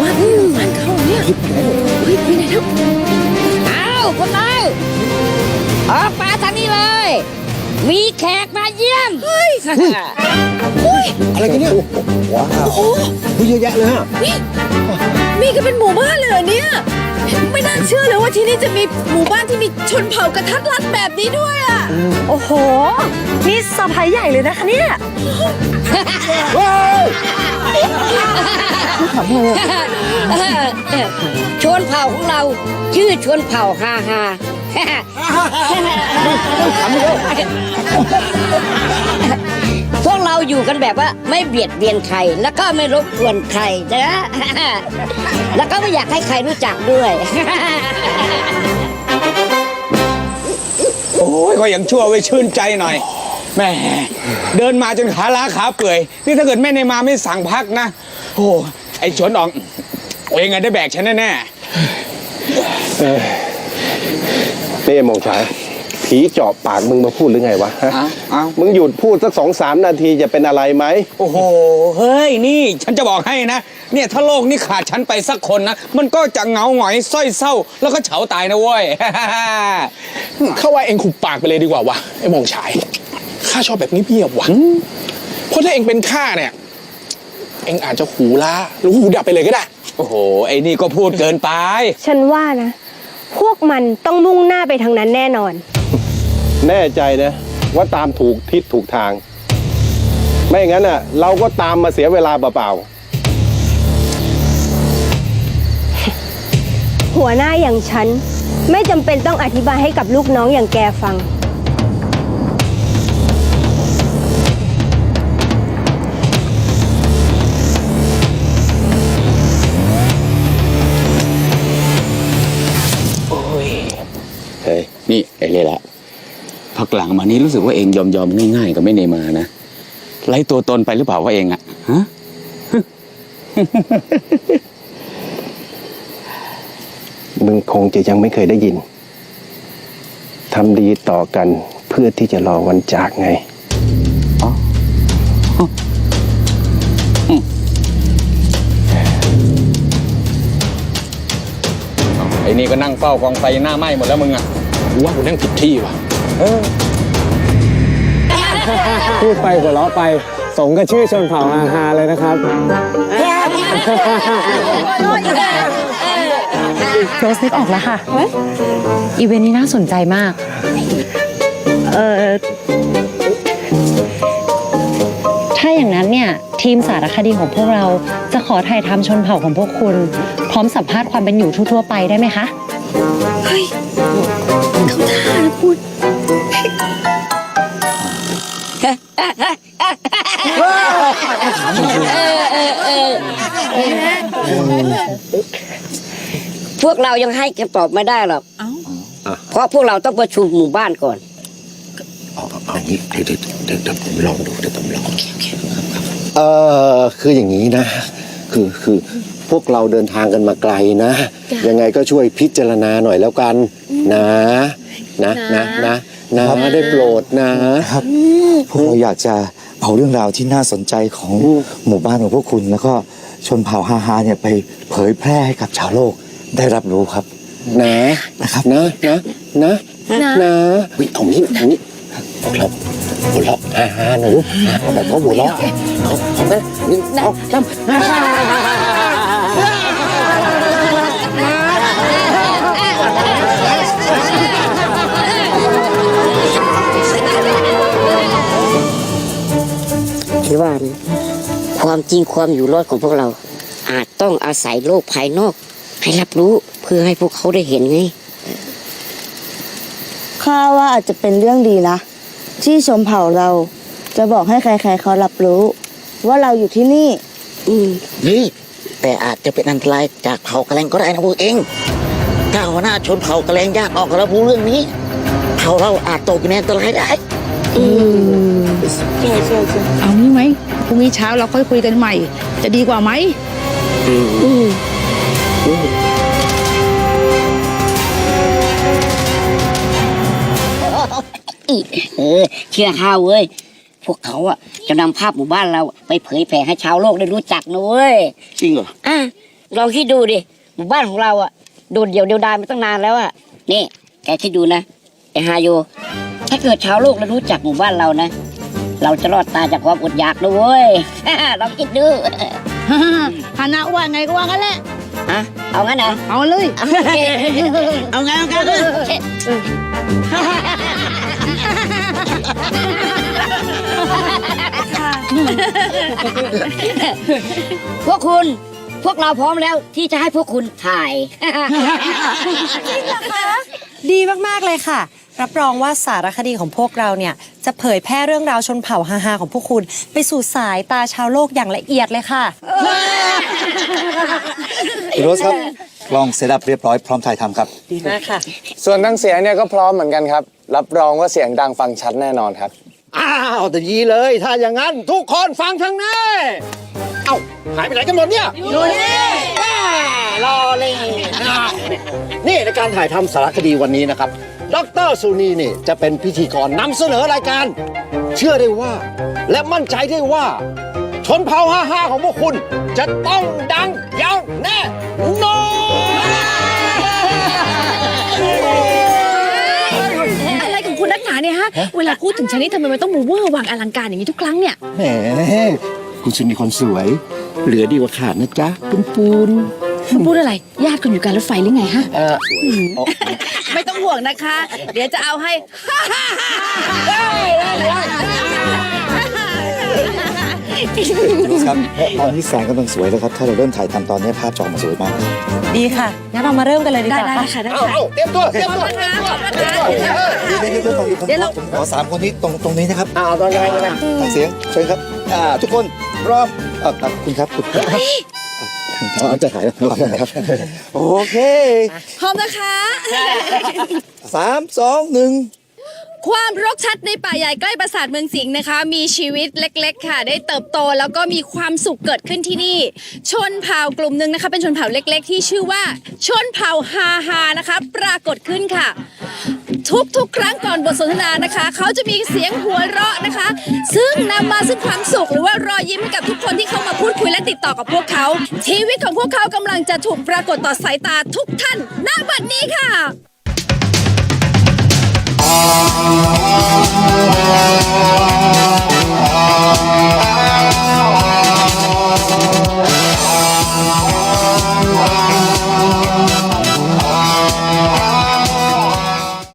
ว่านหมู่บ้านเขาเนี่ยเฮ้ยไปไหนแล้วเอาพวกเราออกมาทางนี้เลย มีแขกมาเยี่ยมเฮ้ยอะไรกันเนี่ยว้าวเยอะแยะเลยฮะมีก็เป็นหมู่บ้านเลยเหรอเนี่ย ไม่น่าเชื่อเลยว่าที่นี่จะมีหมู่บ้านที่มีชนเผ่ากระทัดรัดแบบนี้ด้วยอะ โอ้โห นี่เซอร์ไพรส์ใหญ่เลยนะคะเนี่ยชวนเผ่าของเราชื่อชวนเผ่าฮาฮาพวกเรา อยู่กันแบบว่าไม่เบียดเบียนใคร แล้วก็ไม่รบกวนใครนะ แล้วก็ไม่อยากให้ใครรู้จักด้วย โอ้ยก็ยังชั่วไว้ชื่นใจหน่อยแหม่เดินมาจนขาล้าขาเปื่อย นี่ถ้าเกิดแม่ในมาไม่สั่งพักนะ โอ้ไอ้ชวนอองเองไงได้แบกฉันแน่นี่ไอ้หมองชาย ผีเจาะปากมึงมาพูดหรือไงวะฮะๆเอาเอามึงหยุดพูดสักสองสามนาทีจะเป็นอะไรไหม โอ้โห เฮ้ย นี่ฉันจะบอกให้นะ เนี่ยถ้าโลกนี้ขาดฉันไปสักคนนะ มันก็จะเหงาหงอยส้อยเศร้า แล้วก็เฉาตายนะเว้ย เข้าว่าเองขุบปากไปเลยดีกว่าวะไอ้หมองฉายข้าชอบแบบนี้เงียบๆวะเพราะถ้าเองเป็นข้าเนี่ย เองอาจจะหูล้าหรือหูดับไปเลยก็ได้ โอ้โห ไอ้นี่ก็พูดเกินไป ฉันว่านะ พวกมันต้องมุ่งหน้าไปทางนั้นแน่นอน แน่ใจนะว่าตามถูกทิศถูกทาง ไม่งั้นอะ เราก็ตามมาเสียเวลาเปล่าๆหัวหน้าอย่างฉัน ไม่จำเป็นต้องอธิบายให้กับลูกน้องอย่างแกฟัง พักหลังมานี้รู้สึกว่าเองยอมยอมๆง่ายๆกับไม่เนมานะไล่ตัวตนไปหรือเปล่าว่าเองอะฮะมึงคงจะยังไม่เคยได้ยินทำดีต่อกันเพื่อที่จะรอวันจากไงไอ้นี่ก็นั่งเฝ้ากองไฟหน้าไหม้หมดแล้วมึงอะกูว่ากูนั่งผิดที่ว่ะ พูดไปหัวเราะไป สมกับชื่อชนเผ่าอาฮาเลยนะครับ โรสนึกออกแล้วค่ะ อีเวนต์นี้น่าสนใจมาก เออถ้าอย่างนั้นเนี่ย ทีมสารคดีของพวกเราจะขอถ่ายทำชนเผ่าของพวกคุณ พร้อมสัมภาษณ์ความเป็นอยู่ทั่วๆไปได้ไหมคะ พวกเรายังให้คำตอบไม่ได้หรอก เพราะพวกเราต้องประชุมหมู่บ้านก่อนเออคืออย่างนี้นะ คือคือพวกเราเดินทางกันมาไกลนะ ยังไงก็ช่วยพิจารณาหน่อยแล้วกันนะ นะนะนะนะได้โปรดนะครับพวกเราอยากจะเอาเรื่องราวที่น่าสนใจของหมู่บ้านของพวกคุณ แล้วก็ชนเผ่าฮาฮาเนี่ยไปเผยแพร่ให้กับชาวโลกได้รับรู้ครับนะนะครับนะนะนะนะวิตรงนี้ตรงนี้พวกเราหัวเราะฮ่าฮ่าหนูเอาแบบเขาหัวเราะเอาเอาไปหนึ่งสองสามฮ่าฮ่าฮ่า ความจริงความอยู่รอดของพวกเรา อาจต้องอาศัยโลกภายนอก ให้รับรู้เพื่อให้พวกเขาได้เห็นไงข้าว่าอาจจะเป็นเรื่องดีนะ ที่ชมเผ่าเราจะบอกให้ใคร ๆเขารับรู้ ว่าเราอยู่ที่นี่ อืมนี่แต่อาจจะเป็นอันตรายจากเผ่ากระแลงก็ได้นะพวกเองถ้าหัวหน้าชนเผ่ากระแลงยากออกรับรู้เรื่องนี้ เผ่าเราอาจตกอยู่ในอันตรายได้ เอางี้ไหมพรุ่งนี้เช้าเราค่อยคุยกันใหม่ จะดีกว่าไหมเออ เชื่อข้าเว้ย พวกเขาอะจะนำภาพหมู่บ้านเรา ไปเผยแผ่ให้ชาวโลกได้รู้จักนะเว้ย จริงเหรอ อะลองคิดดูดิ หมู่บ้านของเราอะโดดเดี่ยวเดียวดายมาตั้งนานแล้วอะนี่ แกคิดดูนะ ไอฮาโย ถ้าเกิดชาวโลกเรารู้จักหมู่บ้านเรานะ เราจะรอดตายจากความอดอยากด้วยลองคิดดูคณะว่าไงก็ว่างั้นแหละอะเอางั้นเหรอเอาเลยโอเคเอาไงเอาไงโอเคพวกคุณพวกเราพร้อมแล้วที่จะให้พวกคุณถ่ายดีมาก ๆ เลยค่ะ รับรองว่าสารคดีของพวกเราเนี่ย จะเผยแพร่เรื่องราวชนเผ่าฮาๆของพวกคุณ ไปสู่สายตาชาวโลกอย่างละเอียดเลยค่ะ คุณโรสครับกล้องเซตอัพเรียบร้อยพร้อมถ่ายทำครับ ดีมากค่ะ ส่วนทั้งเสียงเนี่ยก็พร้อมเหมือนกันครับ รับรองว่าเสียงดังฟังชัดแน่นอนครับ อ้าวแต่ดีเลย ถ้าอย่างนั้นทุกคนฟังทางนี้เอ้าหายไปไหนกันหมดเนี่ยอยู่นี่รอเลย นี่ในการถ่ายทำสารคดีวันนี้นะครับ ดรสุนีนี่จะเป็นพิธีกรนำเสนอรายการ เชื่อได้ว่า และมั่นใจได้ว่า ชนเผ่าห้าห้าของพวกคุณ จะต้องดังยาวแน่นอนอะไรของคุณนักหนาเนี่ยฮะ เวลาพูดถึงชนิดทำไมมันต้องมูเวอร์วังอลังการอย่างนี้ทุกครั้งเนี่ย แหมคุณสุนีคนสวย เหลือดีกว่าขาดนะจ๊ะปุ้นปูน คุณพูดอะไร ญาติคุณอยู่การรถไฟหรือไงฮะ เออไม่ต้องห่วงนะคะ เดี๋ยวจะเอาให้คุณโรสครับตอนนี้แสงกำลังสวยแล้วครับ ถ้าเราเริ่มถ่ายทำตอนนี้ภาพจะออกมาสวยมาก ดีค่ะ งั้นเรามาเริ่มกันเลยดีกได้ว่าได้ค่ะค่ะได้เอาค่ะเอาเตรียมตัวเตรียมตัวขอบคุณนะคะขอบคุณนะคะเดี๋ยวเดี๋ยวเดี๋ยวผมเดี๋ยวเราผมขอสามคนนี้ตรงตรงนี้นะครับเอาตอนยังไงกันนะตั้งเสียงเชิญครับ อ่า ทุกคนพร้อมเอ่ออะคุณครับคุณครับ อ๋อจะถ่ายแล้วครับโอเคพร้อมนะคะ สามสองหนึ่งความรกชัดในป่าใหญ่ใกล้ปราสาทเมืองสิงห์นะคะ มีชีวิตเล็ก ๆ ค่ะ ได้เติบโตแล้วก็มีความสุขเกิดขึ้นที่นี่ ชนเผ่ากลุ่มหนึ่งนะคะ เป็นชนเผ่าเล็ก ๆ ที่ชื่อว่า ชนเผ่าฮาฮานะคะ ปรากฏขึ้นค่ะ ทุกๆ ครั้งก่อนบทสนทนานะคะ เขาจะมีเสียงหัวเราะนะคะ ซึ่งนำมาซึ่งความสุขหรือว่ารอยยิ้มให้กับทุกคนที่เข้ามาพูดคุยและติดต่อกับพวกเขา ชีวิตของพวกเขากำลังจะถูกปรากฏต่อสายตาทุกท่านณบัดนี้ค่ะ